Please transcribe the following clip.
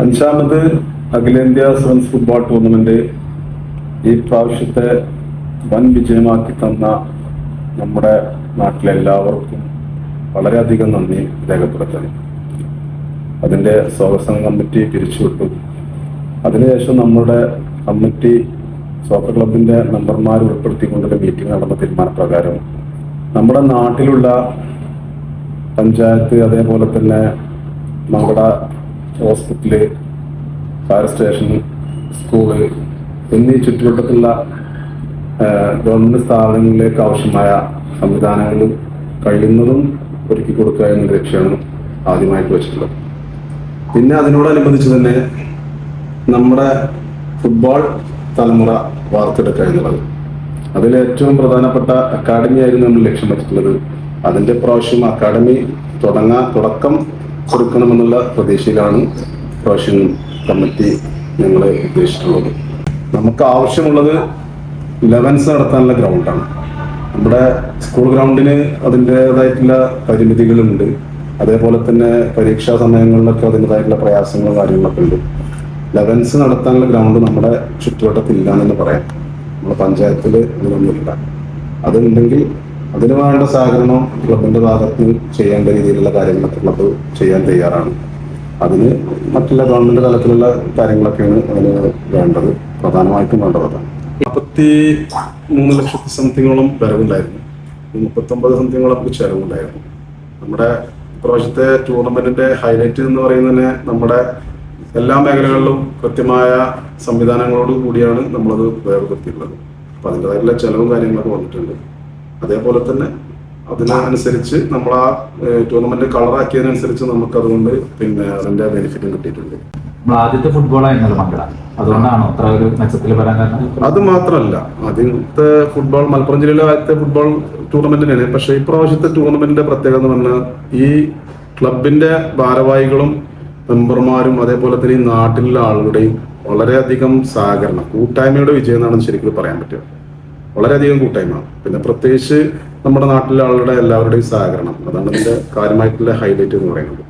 അഞ്ചാമത് അഖിലേന്ത്യാ sevens football tournament ഈ പ്രാവശ്യത്തെ വൻ വിജയമാക്കി തന്ന നമ്മുടെ നാട്ടിലെ എല്ലാവർക്കും വളരെയധികം നന്ദി രേഖപ്പെടുത്തണം അതിന്റെ സ്വാഗതം കമ്മിറ്റി പിരിച്ചുവിട്ടു. അതിനുശേഷം നമ്മുടെ കമ്മിറ്റി സോക്കർ ക്ലബിന്റെ മെമ്പർമാർ ഉൾപ്പെടുത്തിക്കൊണ്ടൊരു മീറ്റിംഗ് നടന്ന തീരുമാനപ്രകാരം നമ്മുടെ നാട്ടിലുള്ള പഞ്ചായത്ത് അതേപോലെ തന്നെ നമ്മുടെ ഹോസ്പിറ്റൽ ഫയർ സ്റ്റേഷൻ സ്കൂൾ എന്നീ ചുറ്റുവട്ടത്തുള്ള ഗവൺമെന്റ് സ്ഥാപനങ്ങളിലേക്ക് ആവശ്യമായ സംവിധാനങ്ങളും കഴിയുന്നതും ഒരുക്കി കൊടുക്കുക എന്ന ലക്ഷ്യമാണ് ആദ്യമായിട്ട് വെച്ചിട്ടുള്ളത്. പിന്നെ അതിനോടനുബന്ധിച്ച് തന്നെ നമ്മുടെ ഫുട്ബോൾ തലമുറ വാർത്തെടുക്കുക എന്നുള്ളത്. അതിൽ ഏറ്റവും പ്രധാനപ്പെട്ട അക്കാഡമി ആയിരുന്നു നമ്മൾ ലക്ഷ്യം വെച്ചിട്ടുള്ളത്. അതിന്റെ പ്രാവശ്യം അക്കാഡമി തുടങ്ങാൻ തുടക്കം കൊടുക്കണമെന്നുള്ള പ്രതീക്ഷയിലാണ് പ്രാവശ്യം കമ്മിറ്റി ഞങ്ങളെ ഉദ്ദേശിച്ചിട്ടുള്ളത്. നമുക്ക് ആവശ്യമുള്ളത് ലെവൻസ് നടത്താനുള്ള ഗ്രൗണ്ടാണ് നമ്മുടെ സ്കൂൾ ഗ്രൗണ്ടിന് അതിന്റെതായിട്ടുള്ള പരിമിതികളുണ്ട്. അതേപോലെ തന്നെ പരീക്ഷാ സമയങ്ങളിലൊക്കെ അതിന്റെതായിട്ടുള്ള പ്രയാസങ്ങളും കാര്യങ്ങളൊക്കെ ഉണ്ട്. ലെവൻസ് നടത്താനുള്ള ഗ്രൗണ്ട് നമ്മുടെ ചുറ്റുവട്ടത്തിൽ എന്ന് പറയാം. നമ്മുടെ പഞ്ചായത്തിൽ അതിലൊന്നുമില്ല അതുണ്ടെങ്കിൽ അതിന് വേണ്ട സഹകരണം ക്ലബിന്റെ ഭാഗത്ത് ചെയ്യേണ്ട രീതിയിലുള്ള കാര്യങ്ങളൊക്കെ ക്ലബ് ചെയ്യാൻ തയ്യാറാണ്. അതിന് മറ്റുള്ള ഗവൺമെന്റ് തലത്തിലുള്ള കാര്യങ്ങളൊക്കെയാണ് അതിന് വേണ്ടത്. പ്രധാനമായിട്ടും വേണ്ടത് അതാണ്. നാൽപ്പത്തി മൂന്ന് ലക്ഷത്തി സംതിങ്ങോളം വരവുണ്ടായിരുന്നു. മുപ്പത്തൊമ്പത് സംതിങ്ങോളം ചെലവുണ്ടായിരുന്നു. നമ്മുടെ ഇപ്രാവശ്യത്തെ ടൂർണമെന്റിന്റെ ഹൈലൈറ്റ് എന്ന് പറയുന്നത് നമ്മുടെ എല്ലാ മേഖലകളിലും കൃത്യമായ സംവിധാനങ്ങളോട് കൂടിയാണ് നമ്മളത് വേർപെടുത്തിയിട്ടുള്ളത് അപ്പൊ അതിന്റെതായിട്ടുള്ള ചെലവും കാര്യങ്ങളൊക്കെ വന്നിട്ടുണ്ട്. അതേപോലെ തന്നെ അതിനനുസരിച്ച് നമ്മൾ ആ ടൂർണമെന്റ് കളറാക്കിയതിനനുസരിച്ച് നമുക്ക് അതുകൊണ്ട് പിന്നെ അതിന്റെ ബെനിഫിറ്റും കിട്ടിയിട്ടുണ്ട്. ആദ്യത്തെ ഫുട്ബോൾ ആയിരുന്നല്ലോ മംഗള. അതുകൊണ്ടാണോ അത്ര ഒരു മെച്ചത്തിൽ വരാൻ കാരണം? അത് മാത്രമല്ല ആദ്യത്തെ ഫുട്ബോൾ മലപ്പുറം ജില്ലയിലെ ആദ്യത്തെ ഫുട്ബോൾ ടൂർണമെന്റിനാണ് പക്ഷേ ഇപ്രാവശ്യത്തെ ടൂർണമെന്റിന്റെ പ്രത്യേകത എന്ന് പറഞ്ഞാൽ ഈ ക്ലബിന്റെ ഭാരവാഹികളും മെമ്പർമാരും അതേപോലെ തന്നെ ഈ നാട്ടിലുള്ള ആളുകളുടെയും വളരെയധികം സഹകരണം കൂട്ടായ്മയുടെ വിജയം എന്നാണ് ശരിക്കും പറയാൻ പറ്റുക. വളരെയധികം കൂട്ടായ്മ. പിന്നെ പ്രത്യേകിച്ച് നമ്മുടെ നാട്ടിലെ ആളുകളുടെ എല്ലാവരുടെയും സഹകരണം. അതാണ് ഇതിന്റെ കാര്യമായിട്ടുള്ള ഹൈലൈറ്റ് എന്ന് പറയുന്നത്.